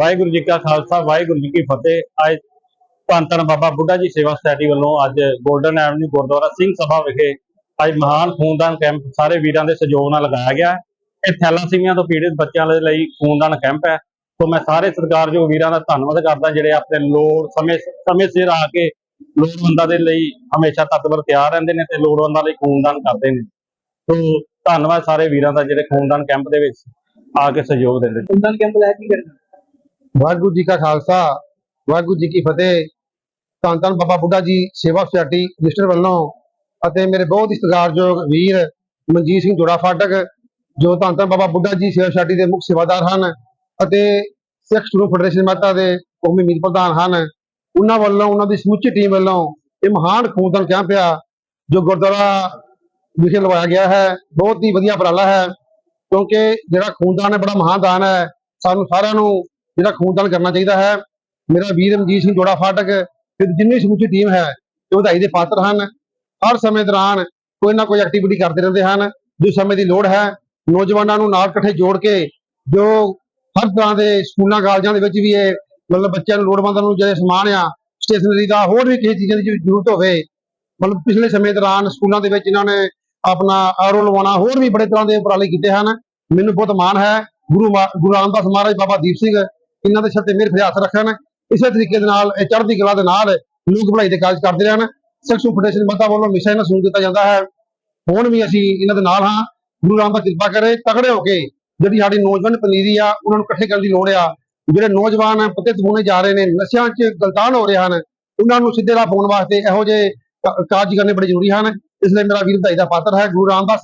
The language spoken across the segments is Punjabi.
ਵਾਹਿਗੁਰੂ ਜੀ ਕਾ ਖਾਲਸਾ, ਵਾਹਿਗੁਰੂ ਜੀ ਕੀ ਫਤਿਹ। ਅੱਜ ਧੰਨ ਧੰਨ ਬਾਬਾ ਬੁੱਢਾ ਜੀ ਸੇਵਾ ਸੁਸਾਇਟੀ ਵੱਲੋਂ ਅੱਜ ਗੋਲਡਨ ਐਵਨਿਊ ਗੁਰਦੁਆਰਾ ਸਿੰਘ ਸਭਾ ਵਿਖੇ ਅੱਜ ਮਹਾਨ ਖੂਨਦਾਨ ਕੈਂਪ ਸਾਰੇ ਵੀਰਾਂ ਦੇ ਸਹਿਯੋਗ ਨਾਲ ਲਗਾਇਆ ਗਿਆ ਇਹ ਥੈਲਾਸੀਮੀਆ ਤੋਂ ਪੀੜਿਤ ਬੱਚਿਆਂ ਦੇ ਲਈ ਖੂਨਦਾਨ ਕੈਂਪ ਹੈ। ਤੋਂ ਮੈਂ ਸਾਰੇ ਸਤਿਕਾਰਯੋਗ ਵੀਰਾਂ ਦਾ ਧੰਨਵਾਦ ਕਰਦਾ, ਜਿਹੜੇ ਆਪਣੇ ਲੋੜ ਸਮੇਂ ਸਮੇਂ ਸਿਰ ਆ ਕੇ ਲੋੜਵੰਦਾਂ ਦੇ ਲਈ ਹਮੇਸ਼ਾ ਤਤਪਰ ਤਿਆਰ ਰਹਿੰਦੇ ਨੇ ਤੇ ਲੋੜਵੰਦਾਂ ਲਈ ਖੂਨਦਾਨ ਕਰਦੇ ਨੇ। ਸੋ ਧੰਨਵਾਦ ਸਾਰੇ ਵੀਰਾਂ ਦਾ ਜਿਹੜੇ ਖੂਨਦਾਨ ਕੈਂਪ ਦੇ ਵਿੱਚ ਆ ਕੇ ਸਹਿਯੋਗ ਦਿੰਦੇ ਨੇ। ਖੂਨਦਾਨ ਕੈਂਪ ਲੈ ਕੀ ਕਰਨਾ? ਵਾਹਿਗੁਰੂ ਜੀ ਕਾ ਖਾਲਸਾ, ਵਾਹਿਗੁਰੂ ਜੀ ਕੀ ਫਤਿਹ। ਧੰਨ ਧੰਨ ਬਾਬਾ ਬੁੱਢਾ ਜੀ, ਸੇਵਾ ਸੁਸਾਇਟੀ ਰਜਿਸਟਰ ਵੱਲੋਂ ਅਤੇ ਮੇਰੇ ਬਹੁਤ ਹੀ ਸਤਿਕਾਰਯੋਗ ਵੀਰ ਮਨਜੀਤ ਸਿੰਘ ਜੋੜਾ ਫਾਟਕ, ਜੋ ਧੰਨ ਧੰਨ ਬਾਬਾ ਬੁੱਢਾ ਜੀ, ਸੇਵਾ ਸੁਸਾਇਟੀ ਦੇ ਮੁੱਖ ਸੇਵਾਦਾਰ ਹਨ ਅਤੇ ਸਿੱਖ ਸਟੂਡੈਂਟ ਫੈਡਰੇਸ਼ਨ ਮਾਤਾ ਦੇ ਕੌਮੀ ਮੀਤ ਪ੍ਰਧਾਨ ਹਨ। ਉਹਨਾਂ ਵੱਲੋਂ, ਉਹਨਾਂ ਦੀ ਸਮੁੱਚੀ ਟੀਮ ਵੱਲੋਂ ਇਹ ਮਹਾਨ ਖੂਨਦਾਨ ਕੈਂਪ ਆ ਜੋ ਗੁਰਦੁਆਰਾ ਵਿਖੇ ਲਵਾਇਆ ਗਿਆ ਹੈ। ਬਹੁਤ ਹੀ ਵਧੀਆ ਉਪਰਾਲਾ ਹੈ, ਕਿਉਂਕਿ ਜਿਹੜਾ ਖੂਨਦਾਨ ਹੈ, ਬੜਾ ਮਹਾਨ ਦਾਨ ਹੈ। ਸਾਨੂੰ ਸਾਰਿਆਂ ਨੂੰ ਜਿਹੜਾ ਖੂਨਦਾਨ ਕਰਨਾ ਚਾਹੀਦਾ ਹੈ। ਮੇਰਾ ਵੀਰ ਰਣਜੀਤ ਸਿੰਘ ਜੋੜਾ ਫਾਟਕ, ਤੇ ਜਿੰਨੀ ਸਮੁੱਚੀ ਟੀਮ ਹੈ, ਇਹ ਵਧਾਈ ਦੇ ਪਾਤਰ ਹਨ। ਹਰ ਸਮੇਂ ਦੌਰਾਨ ਕੋਈ ਨਾ ਕੋਈ ਐਕਟੀਵਿਟੀ ਕਰਦੇ ਰਹਿੰਦੇ ਹਨ। ਜੋ ਸਮੇਂ ਦੀ ਲੋੜ ਹੈ, ਨੌਜਵਾਨਾਂ ਨੂੰ ਨਾਲ ਇਕੱਠੇ ਜੋੜ ਕੇ, ਜੋ ਹਰ ਤਰ੍ਹਾਂ ਦੇ ਸਕੂਲਾਂ, ਕਾਲਜਾਂ ਦੇ ਵਿੱਚ ਵੀ ਇਹ ਮਤਲਬ ਬੱਚਿਆਂ ਨੂੰ ਲੋੜਵੰਦਾਂ ਨੂੰ ਜਿਹੜੇ ਸਮਾਨ ਆ ਸਟੇਸ਼ਨਰੀ ਦਾ ਹੋਰ ਵੀ ਕਿਸੇ ਚੀਜ਼ਾਂ ਦੀ ਜ਼ਰੂਰਤ ਹੋਵੇ, ਮਤਲਬ ਪਿਛਲੇ ਸਮੇਂ ਦੌਰਾਨ ਸਕੂਲਾਂ ਦੇ ਵਿੱਚ ਇਹਨਾਂ ਨੇ ਆਪਣਾ ਆਰਓ ਲਵਾਉਣਾ ਹੋਰ ਵੀ ਬੜੇ ਤਰ੍ਹਾਂ ਦੇ ਉਪਰਾਲੇ ਕੀਤੇ ਹਨ। ਮੈਨੂੰ ਬਹੁਤ ਮਾਣ ਹੈ, ਗੁਰੂ ਮਾ- ਗੁਰੂ ਰਾਮਦਾਸ ਮਹਾਰਾਜ ਬਾਬਾ ਦੀਪ ਸਿੰਘ ਇਹਨਾਂ ਦੇ ਸਿਰ ਤੇ ਮਿਹਰ ਹੱਥ ਰੱਖਣ ਇਸੇ ਤਰੀਕੇ ਦੇ ਨਾਲ ਇਹ ਚੜ੍ਹਦੀ ਕਲਾ ਦੇ ਨਾਲ ਲੋਕ ਭਲਾਈ ਦੇ ਕਾਰਜ ਕਰਦੇ ਰਹਿਣ ਸੈਕਸ਼ਨ ਫੈਡਰੇਸ਼ਨ ਮਤਾ ਵੱਲੋਂ ਹਮੇਸ਼ਾ ਇਹਨਾਂ ਨੂੰ ਦਿੱਤਾ ਜਾਂਦਾ ਹੈ। ਹੁਣ ਵੀ ਅਸੀਂ ਇਹਨਾਂ ਦੇ ਨਾਲ ਹਾਂ। ਗੁਰੂ ਰਾਮ ਦਾ ਕਿਰਪਾ ਕਰੇ ਤਗੜੇ ਹੋ ਕੇ ਜਿਹੜੀ ਸਾਡੀ ਨੌਜਵਾਨ ਪਨੀਰੀ ਆ, ਉਹਨਾਂ ਨੂੰ ਇਕੱਠੇ ਕਰਨ ਦੀ ਲੋੜ ਆ। ਜਿਹੜੇ ਨੌਜਵਾਨ ਪਤਿਤ ਹੋਣੇ ਜਾ ਰਹੇ ਨੇ, ਨਸ਼ਿਆਂ 'ਚ ਗਲਤਾਨ ਹੋ ਰਹੇ ਹਨ, ਉਹਨਾਂ ਨੂੰ ਸਿੱਧੇ ਰਾਹ ਪਾਉਣ ਵਾਸਤੇ ਇਹੋ ਜਿਹੇ ਕਾਰਜ ਕਰਨੇ ਬੜੇ ਜ਼ਰੂਰੀ ਹਨ। ਇਸ ਲਈ ਮੇਰਾ ਵੀਰ ਵਧਾਈ ਦਾ ਪਾਤਰ ਹੈ, ਗੁਰੂ ਰਾਮਦਾਸ।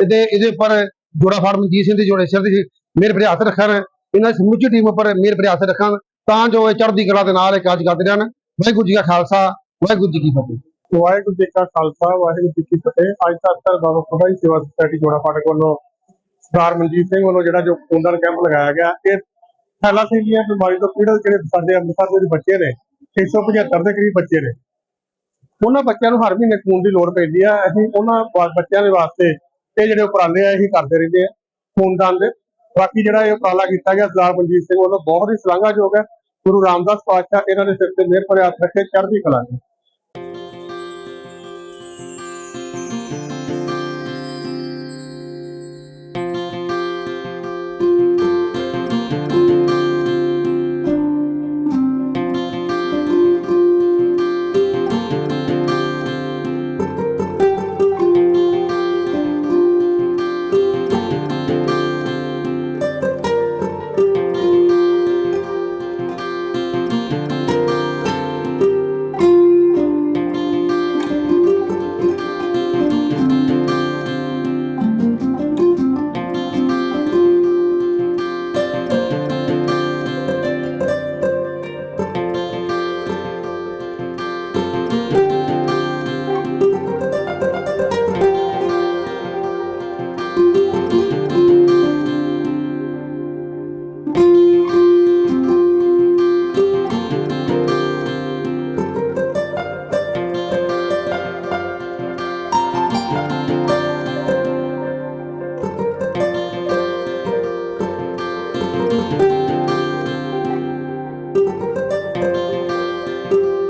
ਇਹਦੇ ਇਹਦੇ ਉੱਪਰ ਜੋੜਾ ਫਾਰਮ ਮਨਜੀਤ ਸਿੰਘ ਦੇ ਜੋੜੇ ਸਿਰ ਤੇ ਮੇਰੇ ਭਰੇ ਹੱਥ ਰੱਖਣ ਇਹਨਾਂ ਸਮੁੱਚੀ ਟੀਮ ਉੱਪਰ ਮੇਰੇ ਭਰੇ ਹੱਥ ਰੱਖਣ ਤਾਂ ਜੋ ਇਹ ਚੜ੍ਹਦੀ ਕਲਾ ਦੇ ਨਾਲ ਇਹ ਕਾਰਜ ਕਰਦੇ ਰਹਿਣ। ਵਾਹਿਗੁਰੂ ਜੀ ਕਾ ਖਾਲਸਾ, ਵਾਹਿਗੁਰੂ ਜੀ ਕੀ ਫਤਿਹ। ਵਾਹਿਗੁਰੂ ਜੀ ਕਾ ਖਾਲਸਾ, ਵਾਹਿਗੁਰੂ ਜੀ ਕੀ ਫਤਿਹ। ਅੱਜ ਤੱਕ ਬਾਬਾ ਬੁੱਢਾ ਸੇਵਾ ਸੁਸਾਇਟੀ ਜੋੜਾ ਫਾਟਕ ਵੱਲੋਂ ਸਰਦਾਰ ਮਨਜੀਤ ਸਿੰਘ ਵੱਲੋਂ ਜਿਹੜਾ ਜੋ ਖੂਨਦਾਨ ਕੈਂਪ ਲਗਾਇਆ ਗਿਆ, ਇਹ ਥੈਲਾਸੀਮੀਆ ਬਿਮਾਰੀ ਤੋਂ ਪੀੜਤ ਜਿਹੜੇ ਸਾਡੇ ਅੰਮ੍ਰਿਤਸਰ ਦੇ ਬੱਚੇ ਨੇ 675 ਦੇ ਕਰੀਬ ਬੱਚੇ ਨੇ। ਉਹਨਾਂ ਬੱਚਿਆਂ ਨੂੰ ਹਰ ਮਹੀਨੇ ਖੂਨ ਦੀ ਲੋੜ ਪੈਂਦੀ ਆ। ਅਸੀਂ ਉਹਨਾਂ ਬੱਚਿਆਂ ਦੇ ਵਾਸਤੇ ਇਹ ਜਿਹੜੇ ਉਪਰਾਲੇ ਆ, ਇਹੀ ਕਰਦੇ ਰਹਿੰਦੇ ਆ। ਖੂਨਦਾਨ ਦੇ ਬਾਕੀ ਜਿਹੜਾ ਇਹ ਉਪਰਾਲਾ ਕੀਤਾ ਗਿਆ ਸਰਦਾਰ ਮਨਜੀਤ ਸਿੰਘ ਵੱਲੋਂ ਬਹੁਤ ਹੀ ਸ਼ਲਾਘਾਯੋਗ ਹੈ। ਗੁਰੂ ਰਾਮਦਾਸ ਪਾਤਸ਼ਾਹ ਇਹਨਾਂ ਦੇ ਸਿਰ ਤੇ ਮਿਹਰ ਭਰੇ ਹੱਥ ਰੱਖੇ ਚੜ੍ਹਦੀ ਕਲਾ